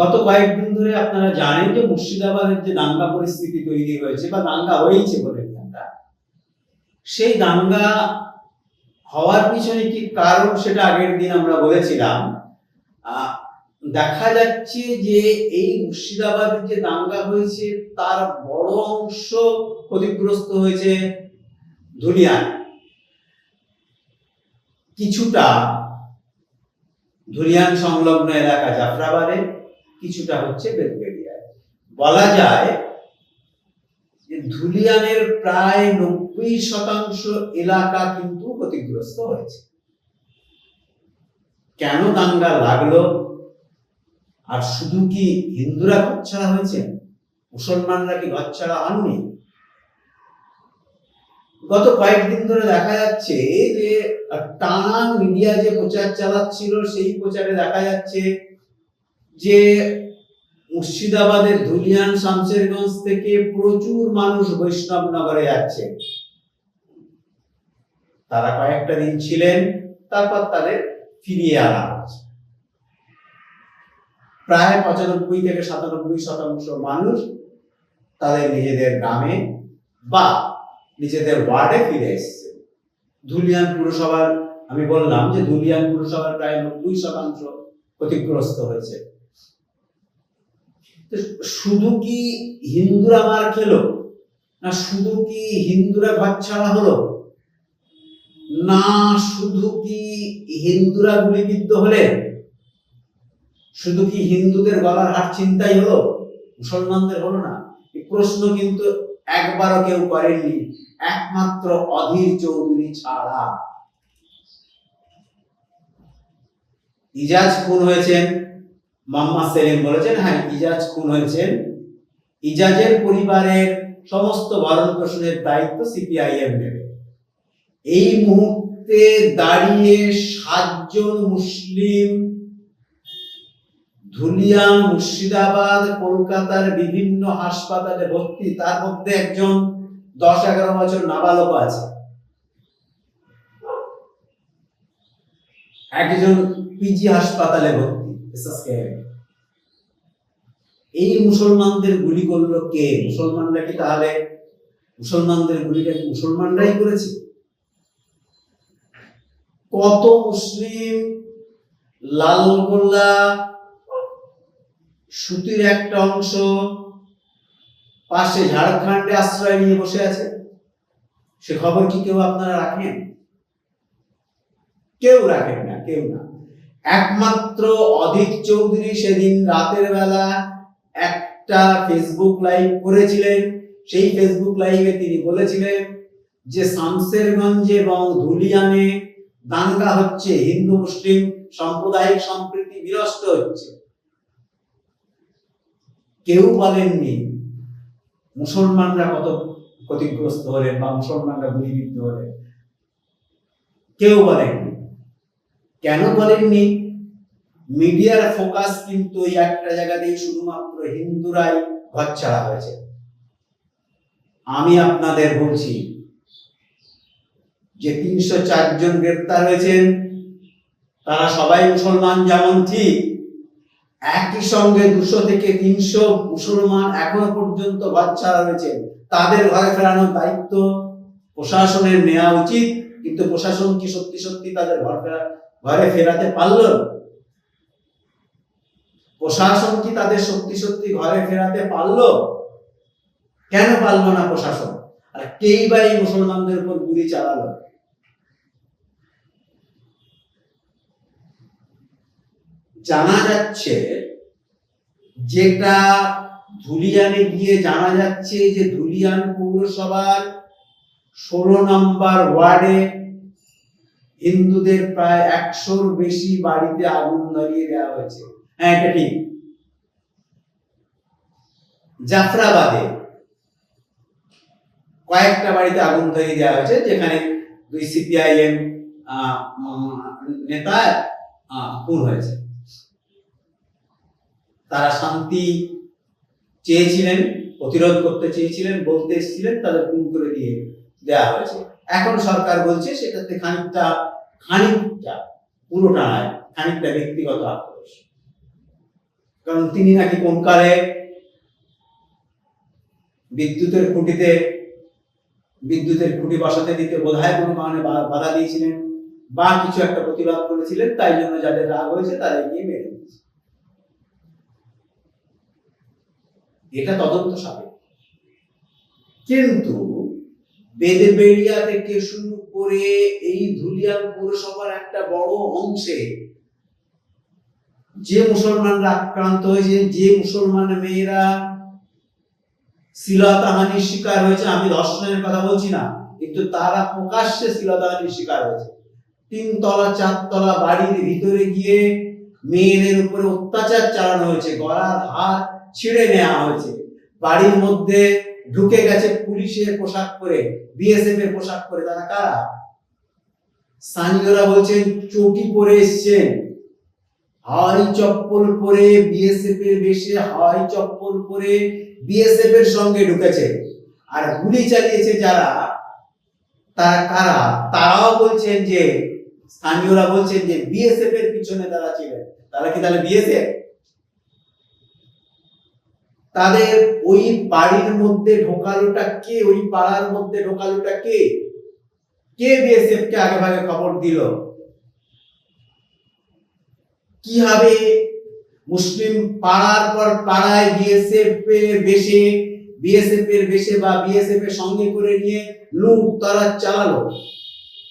গত কয়েকদিন ধরে আপনারা জানেন যে মুর্শিদাবাদের যে দাঙ্গা পরিস্থিতি তৈরি হয়েছে বা দাঙ্গা হয়েছে বলে সেই দাঙ্গা হওয়ার পিছনে কি কারণ সেটা আগের দিন আমরা বলেছিলাম। দেখা যাচ্ছে যে এই মুর্শিদাবাদের যে দাঙ্গা হয়েছে তার বড় অংশ ক্ষতিগ্রস্ত হয়েছে ধুলিয়ান। কিছুটা ধুলিয়ান সংলগ্ন এলাকা জাফরাবাদে। কিছুটা হচ্ছে বেলবেরিয়ায় বলা যায় যে ধুলিয়ানের প্রায় নব্বই শতাংশ এলাকা কিন্তু ক্ষতিগ্রস্ত হয়েছে। কেন দাঙ্গা লাগল? আর শুধু কি হিন্দুরা ঘরছাড়া হয়েছে? মুসলমানরা কি ঘরছাড়া হননি? গত কয়েকদিন ধরে দেখা যাচ্ছে যে টানা মিডিয়া যে প্রচার চালাচ্ছিল, সেই প্রচারে দেখা যাচ্ছে যে মুর্শিদাবাদের ধুলিয়ান শামশেরগঞ্জ থেকে প্রচুর মানুষ বৈষ্ণব নগরে যাচ্ছে। তারা কয়েকটা দিন ছিলেন, তারপর তাদের ফিরিয়ে আনা হচ্ছে। প্রায় পঁচানব্বই থেকে সাতানব্বই শতাংশ মানুষ তাদের নিজেদের গ্রামে বা নিজেদের ওয়ার্ডে ফিরে এসছে। ধুলিয়ান পুরসভার, আমি বললাম যে ধুলিয়ান পুরসভার প্রায় নব্বই শতাংশ ক্ষতিগ্রস্ত হয়েছে। শুধু কি হিন্দুরা মার খেলো? না শুধু কি হিন্দুরা ঘর ছাড়া হলো? না শুধু কি হিন্দুরা গুলিবিদ্ধ হলে? শুধু কি হিন্দুদের গলার হাট চিন্তাই হলো? মুসলমানদের হলো না। প্রশ্ন কিন্তু একবারও কেউ করেননি। একমাত্র অধীর চৌধুরী ছাড়া। ইজাজ খুন হয়েছেন। মোহাম্মদ সেলিম বলেছেন হ্যাঁ ইজাজ খুন হয়েছেন ইজাজের পরিবারের সমস্ত ভরণ পোষণের দায়িত্ব সিপিআইএম নেবে। এই মুহূর্তে দাঁড়িয়ে সাতজন মুসলিম ধুলিয়ান মুর্শিদাবাদ, কলকাতার বিভিন্ন হাসপাতালে ভর্তি, তার মধ্যে একজন দশ এগারো বছর নাবালক আছে। একজন পিজি হাসপাতালে ভর্তি। এই মুসলমানদের গুলি করল কে? মুসলমানরা কি তাহলে, মুসলমানদের গুলিটা কি মুসলমানরাই করেছে? কত মুসলিম লালগোল্লা সুতির একটা অংশ পাশে ঝাড়খণ্ডে আশ্রয় নিয়ে বসে আছে? সে খবর কি কেউ আপনারা রাখেন? কেউ রাখেন না, কেউ না। একমাত্র অধিক চৌধুরী সেদিন রাতের বেলা একটা ফেসবুক লাইভ করেছিলেন। সেই ফেসবুক লাইভে তিনি বলেছিলেন যে, শামসেরগঞ্জে এবং ধুলিয়ানে দাঙ্গা হচ্ছে, হিন্দু, মুসলিম সাম্প্রদায়িক সম্প্রীতি বিনষ্ট হচ্ছে। কেউ বলেননি মুসলমানরা কত ক্ষতিগ্রস্ত হলেন বা মুসলমানরা গুলিবিদ্ধ হলেন। কেউ বলেননি। কেন বলেননি? মিডিয়ার ফোকাস কিন্তু ওই একটা জায়গাতেই শুধুমাত্র হিন্দুরাই ঘরছাড়া হয়েছে। আমি আপনাদের বলছি যে তিনশো চারজন গ্রেপ্তার হয়েছেন, তারা সবাই মুসলমান যেমন ঠিক, একই সঙ্গে দুশো থেকে তিনশো মুসলমান এখনও পর্যন্ত বাচ্চারা রয়েছে তাদের ঘরে ফেরানোর দায়িত্ব প্রশাসনের নেওয়া উচিত, কিন্তু প্রশাসন কি সত্যি সত্যি তাদের ঘর ফেরা ঘরে ফেরাতে পারল? প্রশাসন কি তাদের সত্যি সত্যি ঘরে ফেরাতে পারল? কেন পারল না প্রশাসন? আর কেই বা এই মুসলমানদের উপর গুলি চালালো? জানা যাচ্ছে যেটা ধুলিয়ানে গিয়ে জানা যাচ্ছে যে ধুলিয়ান পৌরসভার ষোলো নম্বর ওয়ার্ডে হিন্দুদের প্রায় একশোর বেশি বাড়িতে আগুন ধরিয়ে দেওয়া হয়েছে। হ্যাঁ এটা ঠিক। জাফরাবাদে কয়েকটা বাড়িতে আগুন ধরিয়ে দেওয়া হয়েছে, যেখানে দুই সিপিআইএম নেতা খুন হয়েছে। তারা শান্তি চেয়েছিলেন, প্রতিরোধ করতে চেয়েছিলেন, বলতে এসেছিলেন, তাদের খুন করে দিয়ে দেওয়া হয়েছে। এখন সরকার বলছে সেটাতে খানিকটা খানিকটা পুরোটা নয়, খানিকটা ব্যক্তিগত আক্রোশ। কারণ তিনি নাকি কোন কালে বিদ্যুতের খুঁটিতে, বিদ্যুতের খুঁটি বসাতে দিতে বোধহয় কোনো কারণে বাধা দিয়েছিলেন বা কিছু একটা প্রতিবাদ করেছিলেন, তাই জন্য যাদের রাগ হয়েছে তাদের গিয়ে মেরে দিয়েছে এটা তদন্ত সাপেক্ষ। কিন্তু বেদেবেড়িয়া থেকে শুরু করে এই ধুলিয়ান পৌরসভার একটা বড় অংশে যে মুসলমানরা আক্রান্ত হয়েছে, যে মুসলমান মেয়েরা শিলতাহানির শিকার হয়েছে, আমি ধর্ষণের কথা বলছি না, কিন্তু তারা প্রকাশ্যে শিলতাহানির শিকার হয়েছে। তিনতলা, চারতলা বাড়ির ভিতরে গিয়ে মেয়েদের উপরে অত্যাচার চালানো হয়েছে, গলার হাত ছিঁড়ে নেওয়া হয়েছে। বাড়ির মধ্যে ঢুকে গেছে পুলিশের পোশাক পরে বিএসএফ এর পোশাক পরে, তারা কারা? স্থানীয়রা বলছেন, চটি পরে এসছেন। হাওয়াই চপ্পল পরে বিএসএফ এর বেশে হাওয়াই চপ্পল পরে বিএসএফ এর সঙ্গে ঢুকেছে। আর গুলি চালিয়েছে যারা, তারা কারা? তারাও বলছেন যে, স্থানীয়রা বলছেন যে বিএসএফ এর পিছনে তারা ছিলেন। তারা কি তাহলে বিএসএফ তাদের ওই বাড়ির মধ্যে ঢোকালোটা কে? ওই পাড়ার মধ্যে ঢোকালোটা কে? কে বিএসএফ কে আগে ভাগে খবর দিল? কীভাবে মুসলিম পাড়ার পর পাড়ায় বিএসএফ এর বেশে বিএসএফ এর বেশে বা বিএসএফ এর সঙ্গে করে নিয়ে লুট তারা চালালো?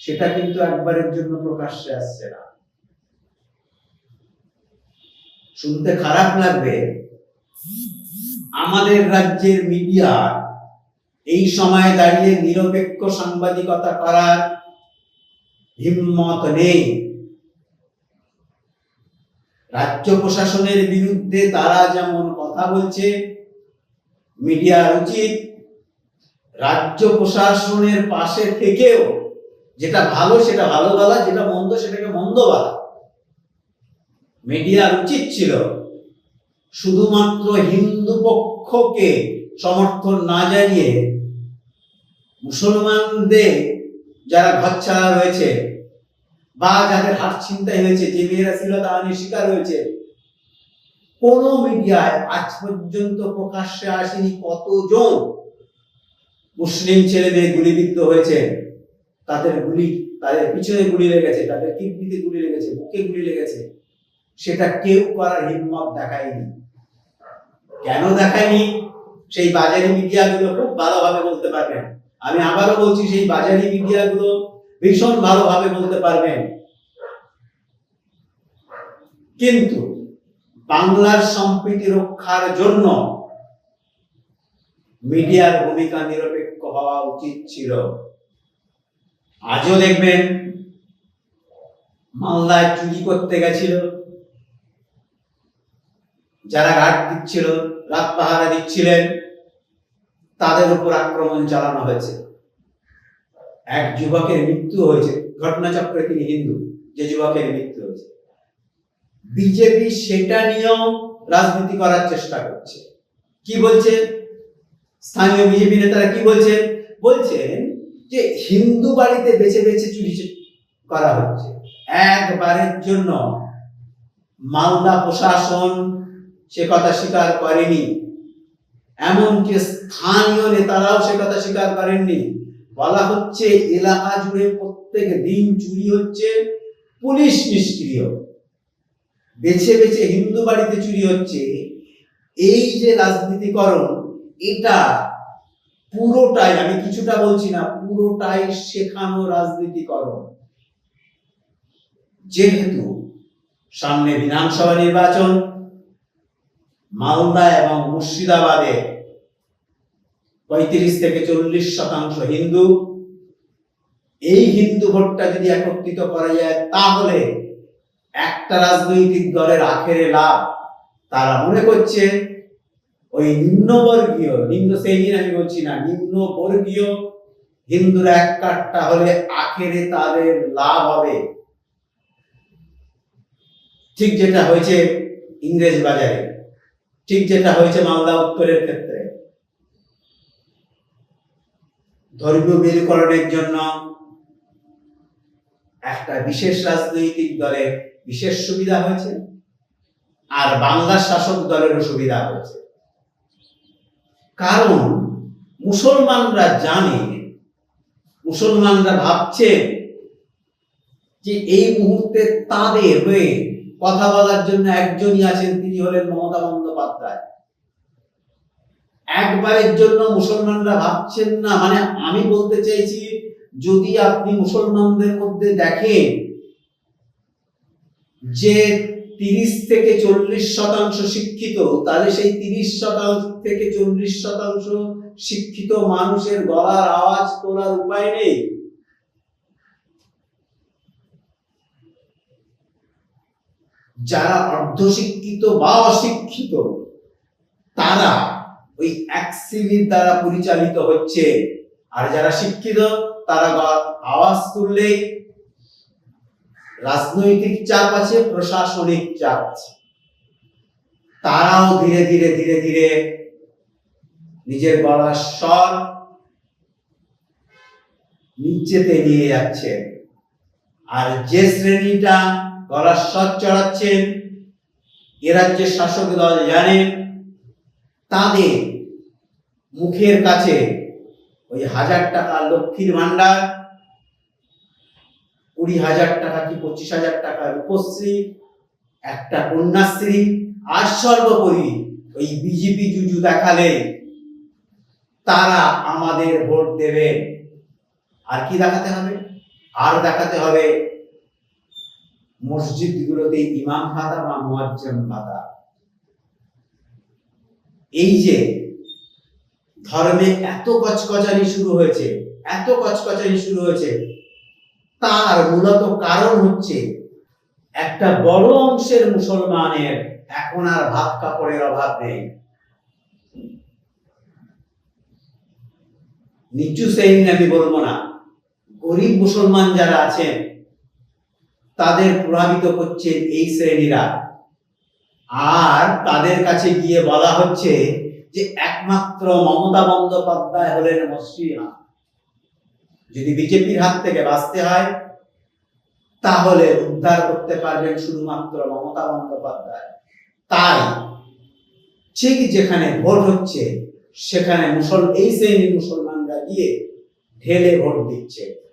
সেটা কিন্তু একবারের জন্য প্রকাশ্যে আসছে না। শুনতে খারাপ লাগবে। আমাদের রাজ্যের মিডিয়া এই সময়ে দাঁড়িয়ে নিরপেক্ষ সাংবাদিকতা করার হিম্মত নেই। রাজ্য প্রশাসনের বিরুদ্ধে তারা যেমন কথা বলছে মিডিয়ার উচিত রাজ্য প্রশাসনের পাশে থেকেও যেটা ভালো সেটা ভালো বলা, যেটা মন্দ সেটাকে মন্দ বলা। মিডিয়ার উচিত ছিল শুধুমাত্র হিন্দু পক্ষকে সমর্থন না জানিয়ে মুসলমানদের যারা ঘরছাড়া রয়েছে বা যাদের হাত ছিনতাই হয়েছে, যে মেয়েরা ছিল তারা শিকার হয়েছে। কোন মিডিয়ায় আজ পর্যন্ত প্রকাশ্যে আসেনি কতজন মুসলিম ছেলে মেয়ে গুলিবিদ্ধ হয়েছে। তাদের গুলি, তাদের পিছনে গুলি লেগেছে, তাদের কিডনিতে গুলি লেগেছে, বুকে গুলি লেগেছে। সেটা কেউ করার হিম্মত দেখায়নি। কেন দেখায়নি? সেই বাজারি মিডিয়াগুলো খুব ভালোভাবে বলতে পারবেন। আমি আবারও বলছি, সেই বাজারি মিডিয়াগুলো ভীষণ ভালোভাবে বলতে পারবেন। কিন্তু বাংলার সম্প্রীতি রক্ষার জন্য মিডিয়ার ভূমিকা নিরপেক্ষ হওয়া উচিত ছিল। আজও দেখবেন, মালদায় চুরি করতে গেছিল। যারা ঘাট দিচ্ছিল, রাত পাহারা দিচ্ছিলেন, তাদের উপর আক্রমণ চালানো হয়েছে। এক যুবকের মৃত্যু হয়েছে। ঘটনাচক্রে তিনি হিন্দু, যে যুবকের মৃত্যু হয়েছে। বিজেপি সেটা নিয়েও রাজনীতি করার চেষ্টা করছে। কি বলছে? স্থানীয় বিজেপি নেতারা কি বলছেন বলছেন যে হিন্দু বাড়িতে বেছে বেছে চুরি করা হচ্ছে। একবারের জন্য মালদা প্রশাসন সে কথা স্বীকার করেনি। এমনকি স্থানীয় নেতারাও সে কথা স্বীকার করেননি। বলা হচ্ছে, এলাকা জুড়ে প্রত্যেক দিন চুরি হচ্ছে, পুলিশ নিষ্ক্রিয়। বেছে বেছে হিন্দু বাড়িতে চুরি হচ্ছে। এই যে রাজনীতিকরণ, এটা পুরোটাই, আমি কিছুটা বলছি না, পুরোটাই শেখানো রাজনীতিকরণ। যেহেতু সামনে বিধানসভা নির্বাচন মালদা এবং মুর্শিদাবাদে পঁয়ত্রিশ থেকে চল্লিশ শতাংশ হিন্দু। এই হিন্দু ভোটটা যদি একত্রিত করা যায়, তাহলে একটা রাজনৈতিক দলের আখেরে লাভ। তারা মনে করছে, ওই নিম্নবর্গীয়, নিম্ন শ্রেণির আমি বলছি না, নিম্নবর্গীয় হিন্দুরা এক কাঠটা হলে আখেরে তাদের লাভ হবে। ঠিক যেটা হয়েছে ইংরেজ বাজারে। ঠিক যেটা হয়েছে মালদা উত্তরের ক্ষেত্রে। ধর্মীয় মেরুকরণের জন্য একটা বিশেষ রাজনৈতিক দলের বিশেষ সুবিধা হয়েছে, আর বাংলার শাসক দলেরও সুবিধা হয়েছে। কারণ মুসলমানরা জানে, মুসলমানরা ভাবছে যে এই মুহূর্তে তাদের হয়ে কথা বলার জন্য একজনই আছেন তিনি হলেন মমতা বন্দ্যোপাধ্যায়। একবারের জন্য মুসলমানরা ভাবছেন না মানে আমি বলতে চাইছি, যদি আপনি মুসলমানদের মধ্যে দেখেন যে তিরিশ থেকে চল্লিশ শতাংশ শিক্ষিত, তাহলে সেই তিরিশ শতাংশ থেকে চল্লিশ শতাংশ শিক্ষিত মানুষের গলার আওয়াজ তোলার উপায় নেই। যারা অর্ধশিক্ষিত বা অশিক্ষিত, তারা ওই এক শ্রেণির দ্বারা পরিচালিত হচ্ছে। আর যারা শিক্ষিত, তারা আওয়াজ তুললেই রাজনৈতিক চাপ আছে, প্রশাসনিক চাপ আছে। তারাও ধীরে ধীরে ধীরে ধীরে নিজের গলার স্বর নিচেতে নিয়ে যাচ্ছে। আর যে শ্রেণীটা গলার স্বর চড়াচ্ছেন। এ রাজ্যের শাসক দল জানেন তাদের মুখের কাছে ওই হাজার টাকা লক্ষ্মীর ভান্ডার কুড়ি হাজার টাকা কি পঁচিশ হাজার টাকা রূপশ্রী একটা কন্যাশ্রী, আর সর্বোপরি ওই বিজেপি জুজু দেখালে তারা আমাদের ভোট দেবে। আর কি দেখাতে হবে? আর দেখাতে হবে মসজিদগুলোতে ইমাম ভাতা বা মুয়াজ্জম ভাতা? এই যে ধর্মে এত কচকচানি শুরু হয়েছে, এত কচকচানি শুরু হয়েছে, তার মূলত কারণ হচ্ছে একটা বড় অংশের মুসলমানের এখন আর ভাত কাপড়ের অভাব নেই। নিচু শ্রেণি আমি বলব না, গরিব মুসলমান যারা আছেন তাদের প্রভাবিত করছে এই শ্রেণীরা। আর তাদের কাছে গিয়ে বলা হচ্ছে যে একমাত্র মমতা বন্দ্যোপাধ্যায় হলেন মসৃণা যদি বিজেপির হাত থেকে বাঁচতে হয়, তাহলে উদ্ধার করতে পারবেন শুধুমাত্র মমতা বন্দ্যোপাধ্যায়। তাই ঠিক যেখানে ভোট হচ্ছে, সেখানে মুসল, এই শ্রেণির মুসলমানরা গিয়ে ঢেলে ভোট দিচ্ছে।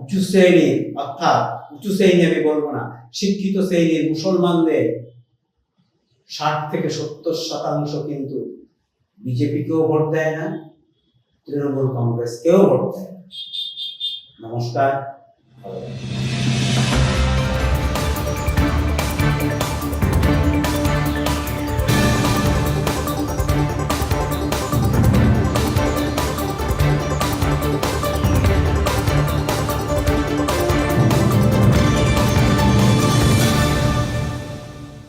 উঁচু শ্রেণির অর্থাৎ উঁচু শ্রেণি আমি বলব না, শিক্ষিত শ্রেণির মুসলমানদের ষাট থেকে সত্তর শতাংশ কিন্তু বিজেপিকেও ভোট দেয় না, তৃণমূল কংগ্রেসকেও ভোট দেয় নমস্কার।